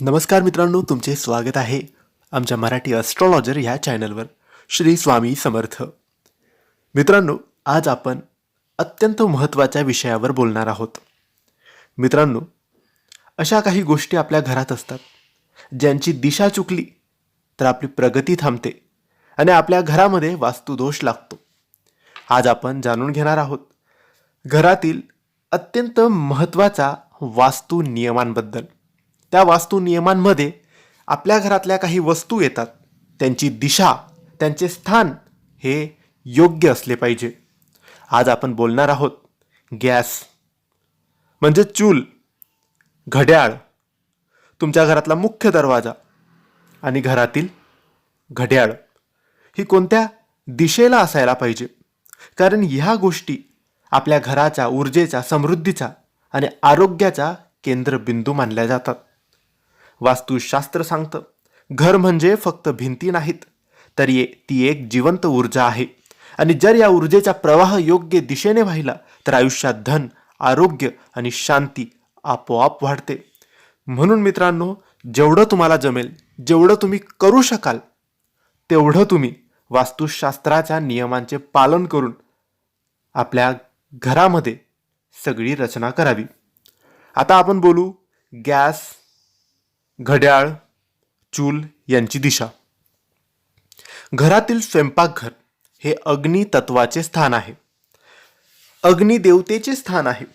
नमस्कार मित्रांनो तुमचे स्वागत आहे आमच्या मराठी ॲस्ट्रॉलॉजर ह्या चॅनलवर श्री स्वामी समर्थ. मित्रांनो आज आपण अत्यंत महत्त्वाच्या विषयावर बोलणार आहोत. मित्रांनो अशा काही गोष्टी आपल्या घरात असतात ज्यांची दिशा चुकली तर आपली प्रगती थांबते आणि आपल्या घरामध्ये वास्तुदोष लागतो. आज आपण जाणून घेणार आहोत घरातील अत्यंत महत्त्वाचा वास्तू नियमांबद्दल. त्या वास्तू नियमांमध्ये आपल्या घरातल्या काही वस्तू येतात. त्यांची दिशा त्यांचे स्थान हे योग्य असले पाहिजे. आज आपण बोलणार आहोत गॅस म्हणजे चूल घड्याळ तुमच्या घरातला मुख्य दरवाजा आणि घरातील घड्याळ. ही कोणत्या दिशेला असायला पाहिजे? कारण ह्या गोष्टी आपल्या घराच्या ऊर्जेचा समृद्धीचा आणि आरोग्याचा केंद्रबिंदू मानल्या जातात. वास्तुशास्त्र सांगतं घर म्हणजे फक्त भिंती नाहीत तर ये ती एक जिवंत ऊर्जा आहे. आणि जर या ऊर्जेचा प्रवाह योग्य दिशेने वाहिला तर आयुष्यात धन आरोग्य आणि शांती आपोआप वाढते. म्हणून मित्रांनो जेवढं तुम्हाला जमेल जेवढं तुम्ही करू शकाल तेवढं तुम्ही वास्तुशास्त्राच्या नियमांचे पालन करून आपल्या घरामध्ये सगळी रचना करावी. आता आपण बोलू गॅस घड्याळ चूल यांची दिशा. घरातील स्वयंपाकघर हे अग्नी तत्वाचे स्थान आहे. अग्निदेवतेचे स्थान आहे.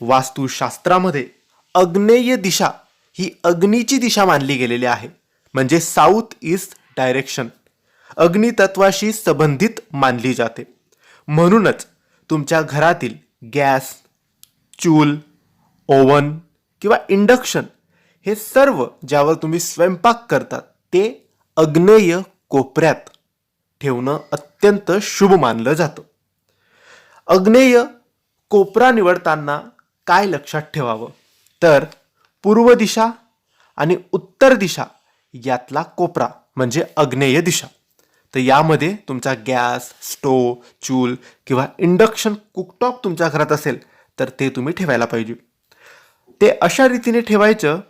वास्तुशास्त्रामध्ये अग्नेय दिशा ही अग्नीची दिशा मानली गेलेली आहे. म्हणजे साऊथ ईस्ट डायरेक्शन. अग्नितत्वाशी संबंधित मानली जाते. म्हणूनच तुमच्या घरातील गॅस चूल ओव्हन किंवा इंडक्शन हे सर्व ज्यावर तुम्ही स्वयंपाक करतात ते अग्नेय कोपऱ्यात ठेवणं अत्यंत शुभ मानलं जातं. अग्नेय कोपरा निवडताना काय लक्षात ठेवावं? तर पूर्व दिशा आणि उत्तर दिशा यातला कोपरा म्हणजे अग्नेय दिशा. तर यामध्ये तुमचा गॅस स्टोव चूल किंवा इंडक्शन कुकटॉप तुमच्या घरात असेल तर ते तुम्ही ठेवायला पाहिजे. ते अशा रीतीने ठेवायचं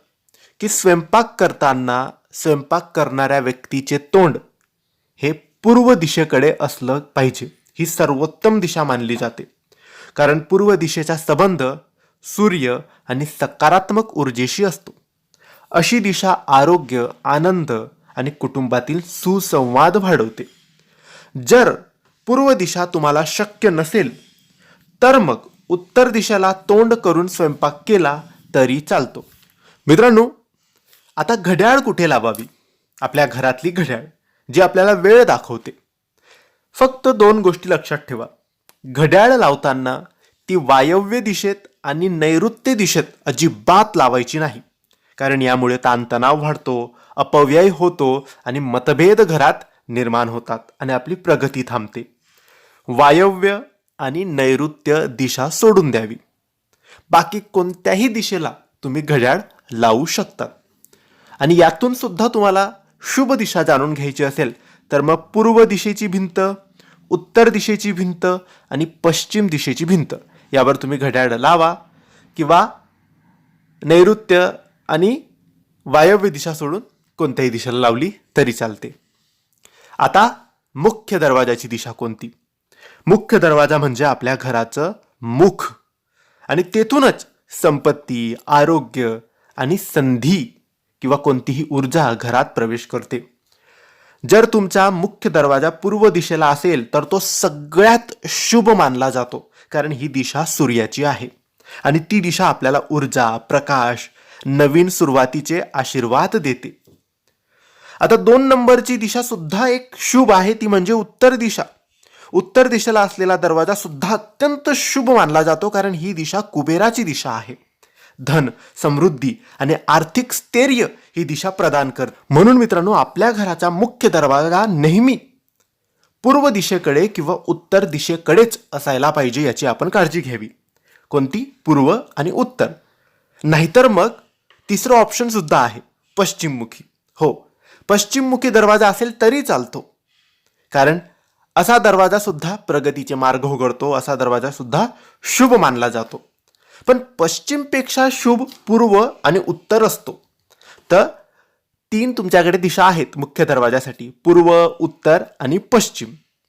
की स्वयंपाक करताना स्वयंपाक करणाऱ्या व्यक्तीचे तोंड हे पूर्व दिशेकडे असलं पाहिजे. ही सर्वोत्तम दिशा मानली जाते. कारण पूर्व दिशेचा संबंध सूर्य आणि सकारात्मक ऊर्जेशी असतो. अशी दिशा आरोग्य आनंद आणि कुटुंबातील सुसंवाद वाढवते. जर पूर्व दिशा तुम्हाला शक्य नसेल तर मग उत्तर दिशेला तोंड करून स्वयंपाक केला तरी चालतो. मित्रांनो आता घड्याळ कुठे लावावी? आपल्या घरातली घड्याळ जी आपल्याला वेळ दाखवते. फक्त दोन गोष्टी लक्षात ठेवा. घड्याळ लावताना ती वायव्य दिशेत आणि नैऋत्य दिशेत अजिबात लावायची नाही. कारण यामुळे ताणतणाव वाढतो अपव्यय होतो आणि मतभेद घरात निर्माण होतात आणि आपली प्रगती थांबते. वायव्य आणि नैऋत्य दिशा सोडून द्यावी. बाकी कोणत्याही दिशेला तुम्ही घड्याळ लावू शकतात. आणि यातून सुद्धा तुम्हाला शुभ दिशा जाणून घ्यायची असेल तर मग पूर्व दिशेची भिंत उत्तर दिशेची भिंत आणि पश्चिम दिशेची भिंत यावर तुम्ही घड्याळ लावा किंवा नैऋत्य आणि वायव्य दिशा सोडून कोणत्याही दिशेला लावली तरी चालते. आता मुख्य दरवाजाची दिशा कोणती? मुख्य दरवाजा म्हणजे आपल्या घराचं मुख आणि तेथूनच संपत्ती आरोग्य आणि संधी किंवा कोणतीही ऊर्जा घरात प्रवेश करते. जर तुमचा मुख्य दरवाजा पूर्व दिशेला असेल तर तो सगळ्यात शुभ मानला जातो कारण ही दिशा सूर्याची आहे. आणि ती दिशा आपल्याला ऊर्जा प्रकाश नवीन सुरुवातीचे आशीर्वाद देते. आता दोन नंबरची दिशा सुद्धा एक शुभ आहे ती म्हणजे उत्तर दिशा. उत्तर दिशेला असलेला दरवाजा सुद्धा अत्यंत शुभ मानला जातो कारण ही दिशा कुबेराची दिशा आहे. धन समृद्धी आणि आर्थिक स्थैर्य ही दिशा प्रदान कर. म्हणून मित्रांनो आपल्या घराचा मुख्य दरवाजा नेहमी पूर्व दिशेकडे किंवा उत्तर दिशेकडेच असायला पाहिजे याची आपण काळजी घ्यावी. कोणती? पूर्व आणि उत्तर. नाहीतर मग तिसरं ऑप्शन सुद्धा आहे पश्चिममुखी. हो पश्चिममुखी दरवाजा असेल तरी चालतो. कारण असा दरवाजा सुद्धा प्रगतीचे मार्ग उघडतो असा दरवाजा सुद्धा शुभ मानला जातो. पण पश्चिमपेक्षा शुभ पूर्व आणि उत्तर असतो. तर तीन तुमच्याकडे दिशा आहेत मुख्य दरवाजासाठी पूर्व उत्तर आणि पश्चिम.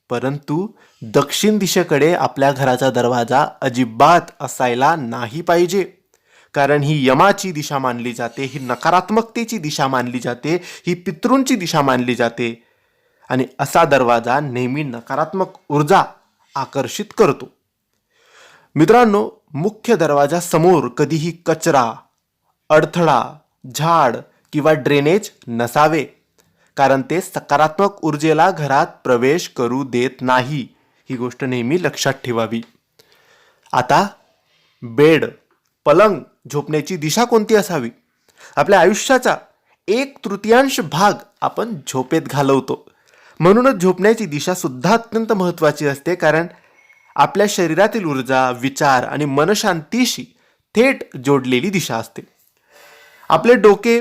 परंतु दक्षिण दिशेकडे आपल्या घराचा दरवाजा अजिबात असायला नाही पाहिजे. कारण ही यमाची दिशा मानली जाते ही नकारात्मकतेची दिशा मानली जाते ही पितृंची दिशा मानली जाते. आणि असा दरवाजा नेहमी नकारात्मक ऊर्जा आकर्षित करतो. मित्रांनो मुख्य दरवाजा समोर कधीही कचरा अडथळा झाड किंवा ड्रेनेज नसावे कारण ते सकारात्मक ऊर्जेला घरात प्रवेश करू देत नाही. ही गोष्ट नेहमी लक्षात ठेवावी. आता बेड पलंग झोपण्याची दिशा कोणती असावी? आपल्या आयुष्याचा एक तृतीयांश भाग आपण झोपेत घालवतो. म्हणूनच झोपण्याची दिशा सुद्धा अत्यंत महत्त्वाची असते कारण आपल्या शरीरातील ऊर्जा विचार आणि मनशांतीशी थेट जोडलेली दिशा असते. आपले डोके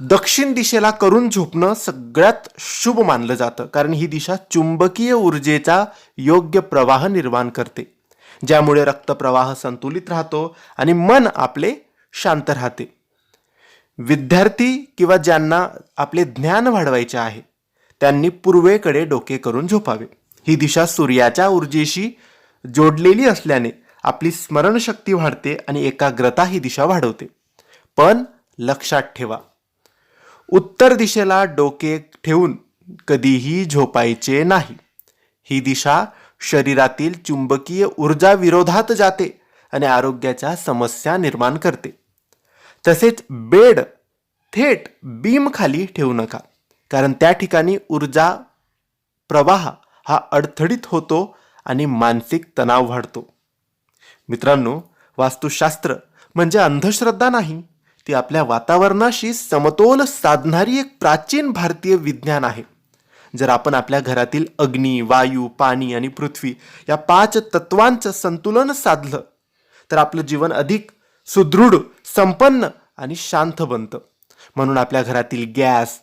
दक्षिण दिशेला करून झोपणं सगळ्यात शुभ मानलं जातं कारण ही दिशा चुंबकीय ऊर्जेचा योग्य प्रवाह निर्माण करते ज्यामुळे रक्तप्रवाह संतुलित राहतो आणि मन आपले शांत राहते. विद्यार्थी किंवा ज्यांना आपले ज्ञान वाढवायचे आहे त्यांनी पूर्वेकडे डोके करून झोपावे. ही दिशा सूर्याच्या ऊर्जेशी जोडलेली असल्याने आपली स्मरणशक्ती वाढते आणि एकाग्रता ही दिशा वाढवते. पण लक्षात ठेवा उत्तर दिशेला डोके ठेवून कधीही झोपायचे नाही. ही दिशा शरीरातील चुंबकीय ऊर्जा विरोधात जाते आणि आरोग्याच्या समस्या निर्माण करते. तसेच बेड थेट बीम खाली ठेवू नका कारण त्या ठिकाणी ऊर्जा प्रवाह हा अडथळीत होतो आणि मानसिक तणाव वाढतो. मित्रांनो वास्तुशास्त्र म्हणजे अंधश्रद्धा नाही ती आपल्या वातावरणाशी समतोल साधणारी एक प्राचीन भारतीय विज्ञान आहे. जर आपण आपल्या घरातील अग्नी वायू पाणी आणि पृथ्वी या पाच तत्वांचं संतुलन साधलं तर आपलं जीवन अधिक सुदृढ संपन्न आणि शांत बनतं. म्हणून आपल्या घरातील गॅस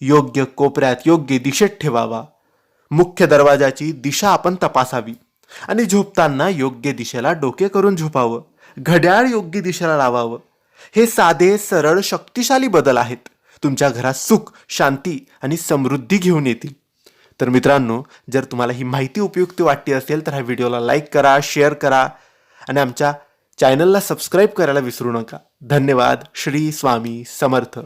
योग्य कोपऱ्यात योग्य दिशेत ठेवावा. मुख्य दरवाजाची दिशा आपण तपासावी आणि झोपताना योग्य दिशेला डोके करून झोपावं घड्याळ योग्य दिशेला लावावं. हे साधे सरळ शक्तिशाली बदल आहेत. तुमच्या घरात सुख शांती आणि समृद्धी घेऊन येतील. तर मित्रांनो जर तुम्हाला ही माहिती उपयुक्त वाटली असेल तर ह्या व्हिडिओला लाईक करा शेअर करा आणि आमच्या चॅनलला सबस्क्राईब करायला विसरू नका. धन्यवाद. श्री स्वामी समर्थ.